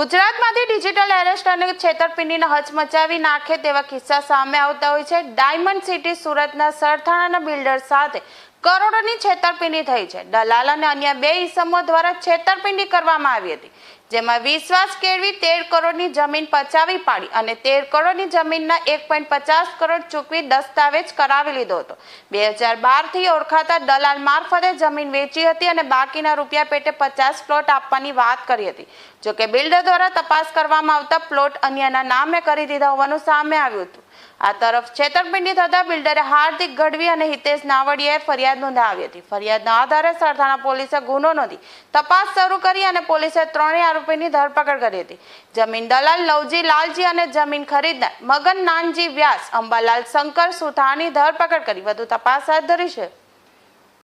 ગુજરાતમાંથી digital arrest અને છેતરપિંડીનો હચ મચાવી નાખે તેવા કિસ્સા સામે આવતા હોય છે. ડાયમંડ સિટી સુરતના સરથાણાના બિલ્ડર સાથે કરોડોની છેતરપિંડી થઈ છે. દલાલ અને અન્ય બે ઇસમો દ્વારા છેતરપિંડી કરવામાં આવી હતી, જેમાં વિશ્વાસ કેળવી તેર કરોડની જમીન પચાવી પાડી અને તેર કરોડની જમીનના એક પોઈન્ટ પચાસ કરોડ ચૂકવી દસ્તાવેજ કરાવી લીધો હતો. બે હજાર બારથી ઓળખાતા દલાલ મારફતે જમીન વેચી હતી અને બાકીના રૂપિયા પેટે પચાસ પ્લોટ આપવાની વાત કરી હતી. જોકે બિલ્ડર દ્વારા તપાસ કરવામાં આવતા પ્લોટ અન્યના નામે કરી દીધા હોવાનું સામે આવ્યું હતું. આ તરફ છેતરપિંડી થતા બિલ્ડરે હાર્દિક ગઢવી અને હિતેશ નાવડીયાએ ફરિયાદ નોંધાવી હતી. ફરિયાદના આધારે સરથાણા પોલીસે ગુનો નોંધી તપાસ શરૂ કરી અને પોલીસે ત્રણેય આરોપીની ધરપકડ કરી હતી. જમીન દલાલ લવજી લાલજી અને જમીન ખરીદનાર મગન નાનજી વ્યાસ, અંબાલાલ શંકર સુથાની ધરપકડ કરી. વધુ તપાસ હાથ ધરી છે.